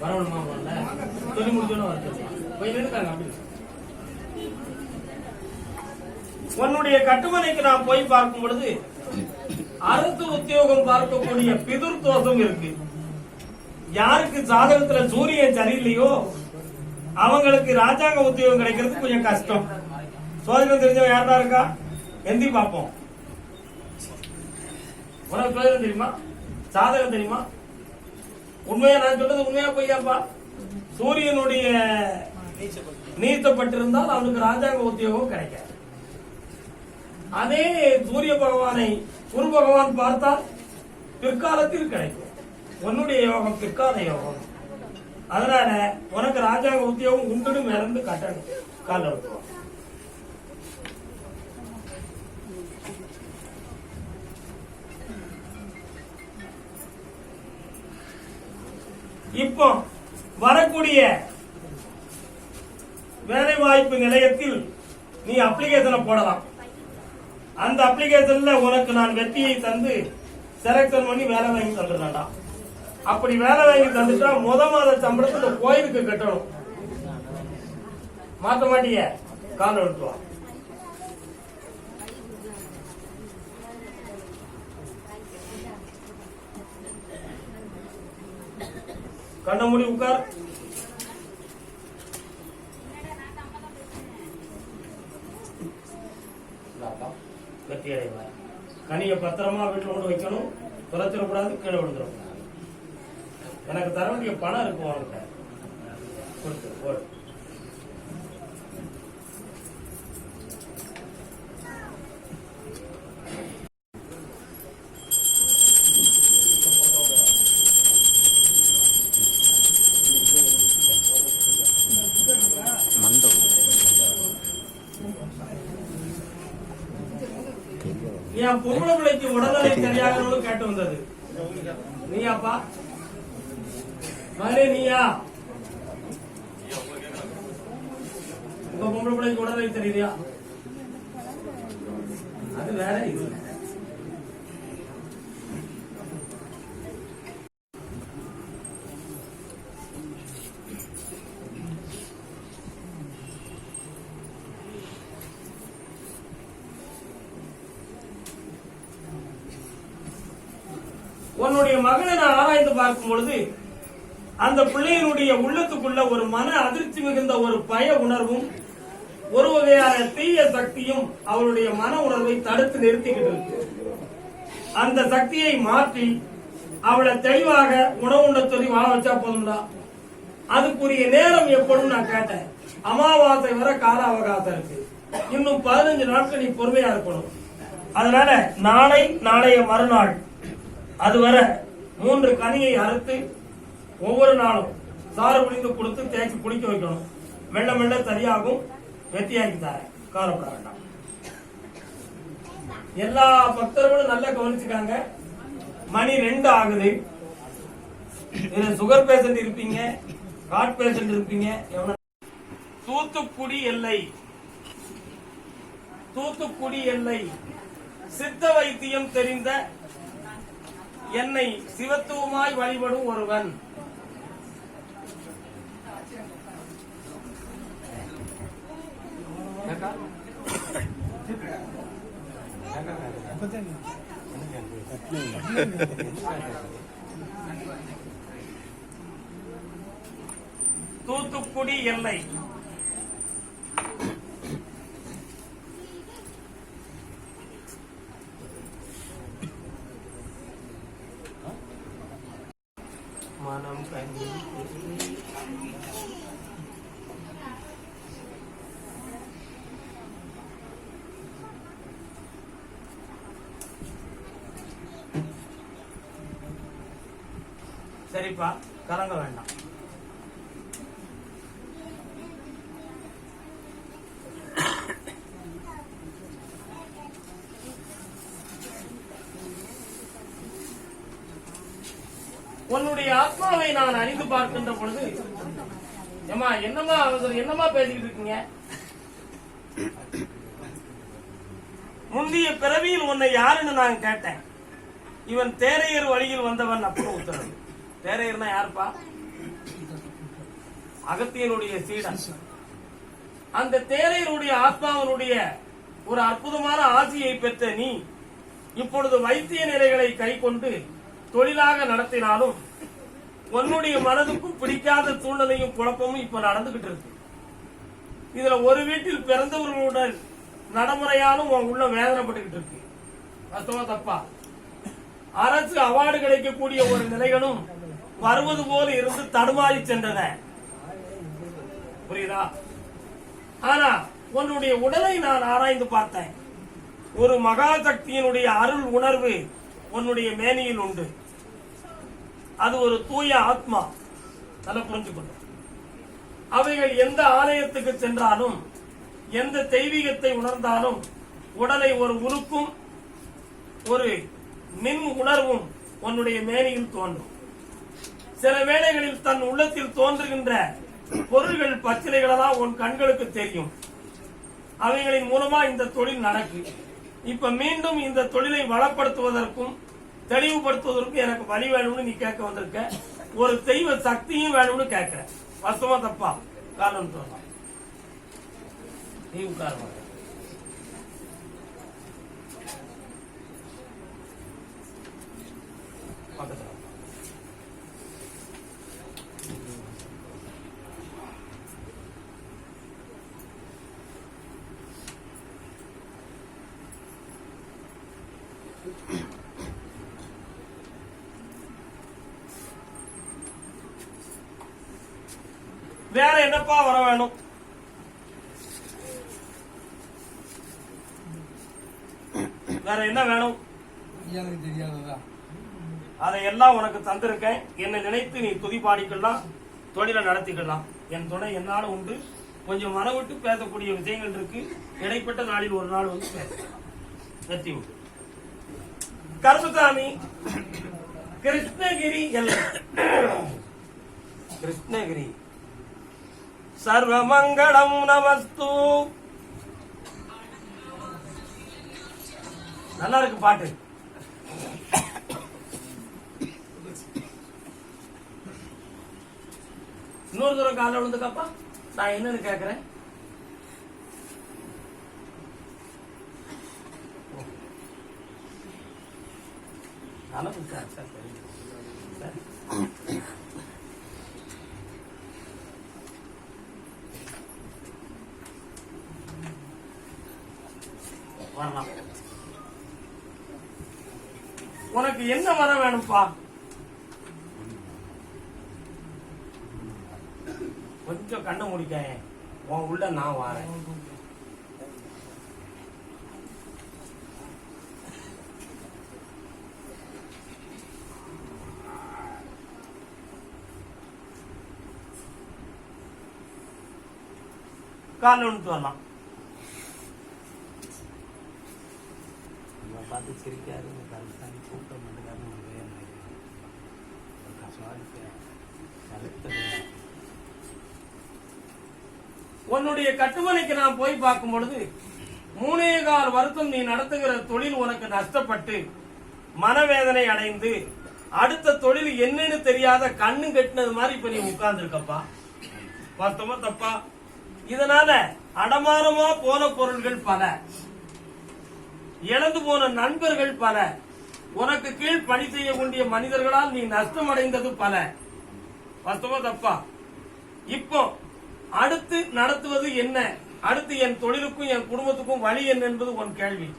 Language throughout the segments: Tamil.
வரணுமா வரல சொல்லி வர போய் நின்றுட்டாங்க அப்படி உன்னுடைய கட்டுமனைக்கு நான் போய் பார்க்கும் பொழுது அரசு உத்தியோகம் பார்க்கக்கூடிய பிதுர் தோஷம் இருக்கு. யாருக்கு ஜாதகத்துல சூரியன் சரியில்லையோ அவங்களுக்கு ராஜாங்க உத்தியோகம் கிடைக்கிறது கொஞ்சம் கஷ்டம். சோதனை தெரிஞ்சவன் யாரா இருக்கா? எந்தி பார்ப்போம். உனக்கு சோதனை தெரியுமா? சாதகம் தெரியுமா? உண்மையா நான் சொல்றது உண்மையா பொய்யாப்பா? சூரியனுடைய நீர்த்தப்பட்டிருந்தால் அவனுக்கு ராஜாங்க உத்தியோகம் கிடைக்காது. அதே சூரிய பகவானை குரு பகவான் பார்த்தால் பிற்காலத்தில் கிடைக்கும். உன்னுடைய யோகம் பிற்கால யோகம். அதனால உனக்கு ராஜாங்க உத்தியோகம் உண்டுடும் இறந்து கட்டணும் கால இப்போ வரக்கூடிய வேலை வாய்ப்பு நிலையத்தில் நீ அப்ளிகேஷனை போடலாம். அந்த அப்ளிகேஷன்ல உனக்கு நான் வெற்றியை தந்து செலக்ஷன் பண்ணி வேலை வாங்கி தந்துடுறேன்டா. அப்படி வேலை வாங்கி தந்துட்டா முத மாத சம்பளத்தை கோயிலுக்கு கட்டணும். மாத்த மாட்டிய? கால எடுத்துவா கண்ண மூடி உட்கார் வெற்றி அடைவார். கனியை பத்திரமா வீட்டுல கொண்டு வைக்கணும். துரத்திடக்கூடாது கீழே விழுந்துடக்கூடாது. எனக்கு தர வேண்டிய பணம் இருக்கு உனக்கு கொடுத்து போடு. என் பொம்பளை பிள்ளைக்கு உடல்நிலை சரியாகணும்னு கேட்டு வந்தது. நீயாப்பா? மகனே நீயா? உங்க பொம்பளை பிள்ளைக்கு உடல்நிலை தெரியுதா அது வேற இது வேற. உன்னுடைய மகனை நான் ஆராய்ந்து பார்க்கும் பொழுது அந்த பிள்ளையினுடைய உள்ளத்துக்குள்ள ஒரு மன அதிர்ச்சி மிகுந்த ஒரு பய உணர்வும் ஒரு வகையான தீய சக்தியும் அவளுடைய மன உணர்வை தடுத்து நிறுத்திக்கிட்டு இருக்கு. அந்த சக்தியை மாற்றி அவளை தெளிவாக உணவு சொல்லி வாழ வச்சா போதும்டா. அதுக்குரிய நேரம் எப்படும் நான் கேட்டேன். அமாவாசை வர கால அவகாசம் இருக்கு. இன்னும் பதினஞ்சு நாட்கள் நீ பொறுமையா இருக்கணும். அதனால நாளை நாளைய மறுநாள் அதுவரை மூன்று கனியை அறுத்து ஒவ்வொரு நாளும் சாறு புளிந்து கொடுத்து தேய்ச்சி குளிக்க வைக்கணும். மெல்ல மெல்ல சரியாகும். வெத்தியாக்கி தரேன். கவலைப்பட வேண்டாம். எல்லா பக்தர்களும் நல்லா கவனிச்சுக்காங்க. மணி ரெண்டு ஆகுது. இதுல சுகர் பேஷண்ட் இருப்பீங்க ஹார்ட் பேஷண்ட் இருப்பீங்க எவ்வளவு தூத்துக்குடி எல்லை. தூத்துக்குடி எல்லை. சித்த வைத்தியம் தெரிந்த என்னை சிவத்துவமாய் வழிபடும் ஒருவன். தூத்துக்குடி எல்லை மனம் கண்ணி சரிப்பா கலங்க வேண்டாம். உன்னுடைய ஆத்மாவை நான் அறிந்து பார்க்கின்ற பொழுது ஏமா என்னமா அவசரம் என்னமா பேசிக்கிட்டு இருக்கீங்க? முந்தைய பிறவியில் உன்னை யாருன்னு நான் கேட்டேன். இவன் தேரையர் வழியில் வந்தவன் அப்படின்னு உத்தரவு. தேரையர்னா யாருப்பா? அகத்தியனுடைய சீடன். அந்த தேரையருடைய ஆத்மாவனுடைய ஒரு அற்புதமான ஆசியை பெற்ற நீ இப்பொழுது வைத்திய நிலைகளை கை கொண்டு தொழிலாக நடத்தினாலும் உன்னுடைய மனதுக்கும் பிடிக்காத சூழ்நிலையும் குழப்பமும் இப்ப நடந்துகிட்டு இருக்கு. இதுல ஒரு வீட்டில் பிறந்தவர்களுடன் நடைமுறையாலும் உன் உள்ள வேதனைப்பட்டுக்கிட்டு இருக்கு. வாஸ்தவா தப்பா? அரசு அவார்டு கிடைக்கக்கூடிய ஒரு நிலைகளும் வருவது போல இருந்து தடுமாறி சென்றன. புரியுதா? ஆனா உன்னுடைய உடலை நான் ஆராய்ந்து பார்த்தேன். ஒரு மகாசக்தியினுடைய அருள் உணர்வு உன்னுடைய மேனியில் உண்டு. அது ஒரு தூய ஆத்மா. நல்லா புரிஞ்சுக்கணும் அவைகள் எந்த ஆலயத்துக்கு சென்றாலும் எந்த தெய்வீகத்தை உணர்ந்தாலும் உடலை ஒரு உறுப்பும் ஒரு மின் உணர்வும் உன்னுடைய மேனியில் தோன்றும். சில வேளைகளில் தன் உள்ளத்தில் தோன்றுகின்ற பொருள்கள் பச்சிலைகளெல்லாம் உன் கண்களுக்கு தெரியும். அவைகளின் மூலமா இந்த தொழில் நடக்கு. இப்ப மீண்டும் இந்த தொழிலை வளப்படுத்துவதற்கும் தெளிவுபடுத்துவதற்கு எனக்கு வழி வேணும்னு நீ கேட்க வந்திருக்க. ஒரு தெய்வ சக்தியும் வேணும்னு கேட்கிற. வாஸ்தவமா தப்பா? காரணம் சொல்லலாம் நீ காரணம் பக்கத்துல வா. வேற என்னப்பா வர வேணும்? வேற என்ன வேணும்? எனக்கு தெரியாததா? அதையெல்லாம் உனக்கு தந்திருக்கேன். என்னை நினைத்து நீ துதி பாடிக்கலாம் தொழிலை நடத்திக்கலாம் என் துணை என்னால உண்டு. கொஞ்சம் மன விட்டு பேசக்கூடிய விஷயங்கள் இருக்கு. இடைப்பட்ட நாளில் ஒரு நாள் வந்து பேசலாம். வெற்றி உண்டு. கருப்புசாமி கிருஷ்ணகிரி எல்லை. கிருஷ்ணகிரி. சர்வமங்கலம் நமஸ்து. நல்லா இருக்கு பாட்டு. இன்னொரு தூரம் காலைல விழுந்துக்கப்பா. நான் என்னன்னு கேக்குறேன். நல்லா சார் சார். வரலாம் உனக்கு என்ன மரம் வேணும்பா கொஞ்சம் கண்ணை முடிக்க. உன் உள்ள நான் வாரேன். காலைல ஒன்று வரலாம் நம்ம பார்த்து சிரிக்காது கருத்தாங்க கூட்டம் பண்ணுறாங்க நம்ம கஷ்டம் உன்னுடைய கட்டுமனைக்கு நான் போய் பார்க்கும் பொழுது மூணே கால் வருத்தம் நீ நடத்துகிற தொழில் உனக்கு நஷ்டப்பட்டு மனவேதனை அடைந்து அடுத்த தொழில் என்னன்னு தெரியாத கண்ணு கட்டினது மாதிரி இப்ப நீ உட்கார்ந்துருக்கப்பா. வருத்தமா தப்பா? இதனால அடமானமா போன பொருள்கள் பல. இழந்து போன நண்பர்கள் பல. உனக்கு கீழ் பணி செய்யக்கூடிய மனிதர்களால் நீ நஷ்டம் அடைந்தது பல. வாஸ்தவமா தப்பா? இப்போ அடுத்து நடத்துவது என்ன? அடுத்து என் தொழிலுக்கும் என் குடும்பத்துக்கும் வழி என்ன என்பது உன் கேள்வி.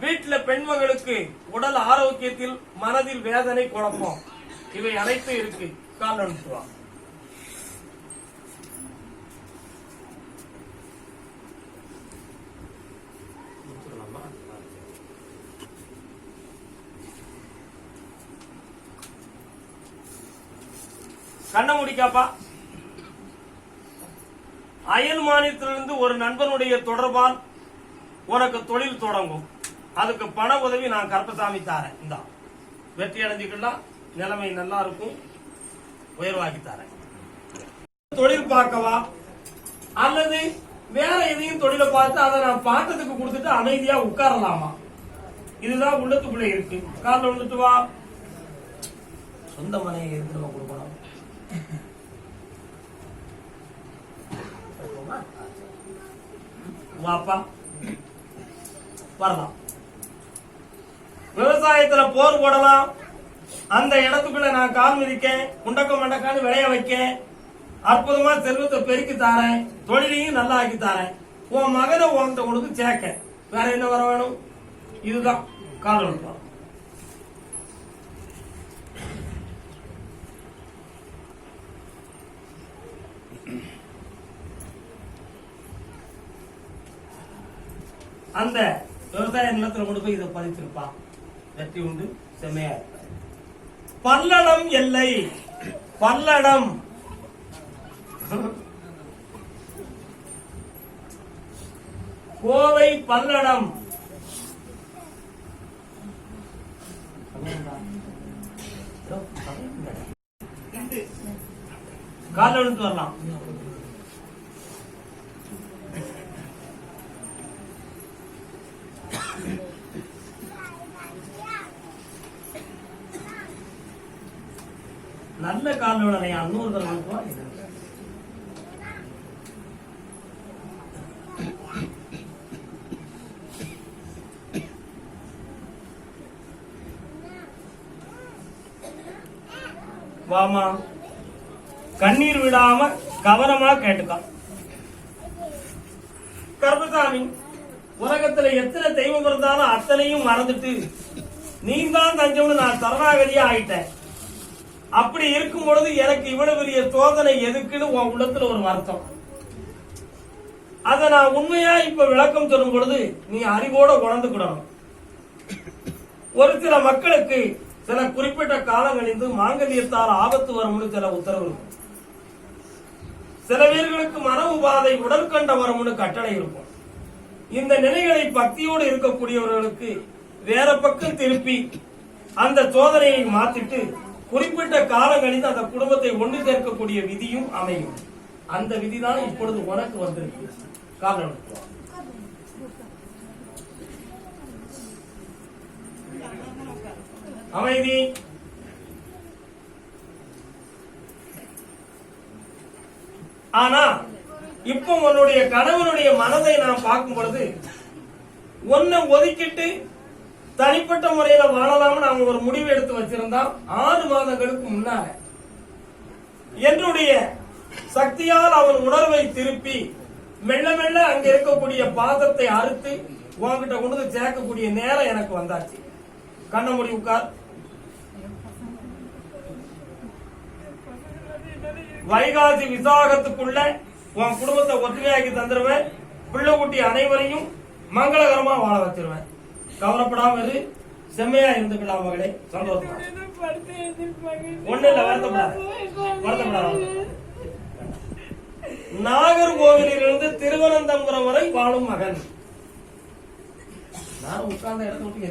வீட்டுல பெண்மகளுக்கு உடல் ஆரோக்கியத்தில் மனதில் வேதனை குழப்பம். இவை அனைத்தும் இருக்கு. கால் அனுப்புவான் கண்ண முடிக்காப்பா. அயல் மாநிலத்திலிருந்து ஒரு நண்பனுடைய தொடர்பால் உனக்கு தொழில் தொடங்கும். அதுக்கு பண உதவி நான் கருப்பசாமி தாரேன். இந்தா வெற்றி அடைஞ்சுக்கலாம் நிலைமை நல்லா இருக்கும். உயர்வாக்கி தரேன். தொழில் பார்க்கவா? அல்லது வேற எதையும் தொழிலை பார்த்து அதை நான் பார்த்ததுக்கு கொடுத்துட்டு அமைதியா உட்காரலாமா? இதுதான் உள்ளத்துக்குள்ள இருக்கு. உட்கார்ந்து வந்துட்டு வா. சொந்த மனையை எதுக்கு வாப்பா. வரலாம். விவசாயத்துல போர் போடலாம். அந்த இடத்துக்குள்ள நான் கால் மிதிக்கேன் முண்டக்கம் மண்டக்கான்னு விளைய வைக்க அற்புதமா செல்வத்தை பெருக்கி தாரேன் தொழிலையும் நல்லா ஆக்கி தாரேன். உன் மகனை உன்கிட்ட உனக்கு சேர்க்க. வேற என்ன வர வேணும்? இதுதான். கால் விழுப்பம் அந்த விவசாய நிலத்துல கொண்டு போய் இதை பதிச்சிருப்பான் வெற்றி உண்டு செம்மையா இருப்பார். பல்லடம் எல்லை. பல்லடம். கோவை பல்லடம். கால எழுந்து வரலாம். நல்ல கால விளையா நூறு வாமா. கண்ணீர் விடாம கவனமா கேட்டுக்கான் கர்மசாமி உலகத்துல எத்தனை தெய்வம் இருந்தாலும் அத்தனையும் மறந்துட்டு நீ தான் தஞ்சம்னு நான் சரணாகதியா ஆயிட்டேன். அப்படி இருக்கும் பொழுது எனக்கு இவ்வளவு பெரிய சோதனை எதுக்குன்னு உன் உள்ளத்துல ஒரு வருத்தம். அத நான் உண்மையா இப்ப விளக்கம் சொல்லும் பொழுது நீ அறிவோட உணர்ந்துக்கிடணும் ஒரு சில மக்களுக்கு சில குறிப்பிட்ட காலம் மாங்கல்யத்தால் ஆபத்து வரும்னு சில உத்தரவு இருக்கும். சில பேர்களுக்கு மன உபாதை உடற்கண்ட வரும்னு கட்டளை இருக்கும். இந்த நிலைகளை பக்தியோடு இருக்கக்கூடியவர்களுக்கு வேற பக்கம் திருப்பி அந்த சோதனையை மாத்திட்டு குறிப்பிட்ட காலம் கழித்து அந்த குடும்பத்தை ஒன்று சேர்க்கக்கூடிய விதியும் அமையும். அந்த விதிதான் இப்பொழுது உனக்கு வந்திருக்கு. காரணம் அமைதி. ஆனா இப்போ உன்னுடைய கணவனுடைய மனதை நான் பார்க்கும் பொழுது ஒன்ன ஒதுக்கிட்டு தனிப்பட்ட முறையில வாழலாம்னு அவங்க ஒரு முடிவு எடுத்து வச்சிருந்தா ஆறு மாதங்களுக்கு முன்னால என்னுடைய சக்தியால் அவன் உணர்வை திருப்பி மெல்ல மெல்ல அங்க இருக்கக்கூடிய பாதத்தை அறுத்து உன்கிட்ட கொண்டு வந்து சேர்க்கக்கூடிய நேரம் எனக்கு வந்தாச்சு. கண்ண முடி உட்கார். வைகாசி விசாகத்துக்குள்ள உன் குடும்பத்தை ஒற்றுமையாக்கி தந்துருவேன். பிள்ளை குட்டி அனைவரையும் மங்களகரமா வாழ வச்சிருவேன். கவலைப்படாம இரு. செம்மையா இருந்துக்கலாம் மகளே. சந்தோஷம் ஒண்ணு இல்ல வருத்தப்படாது. வருத்தப்படாத நாகர்கோவிலிருந்து திருவனந்தபுரம் வரை வாழும் மகன். நான் உட்கார்ந்த இடத்த விட்டு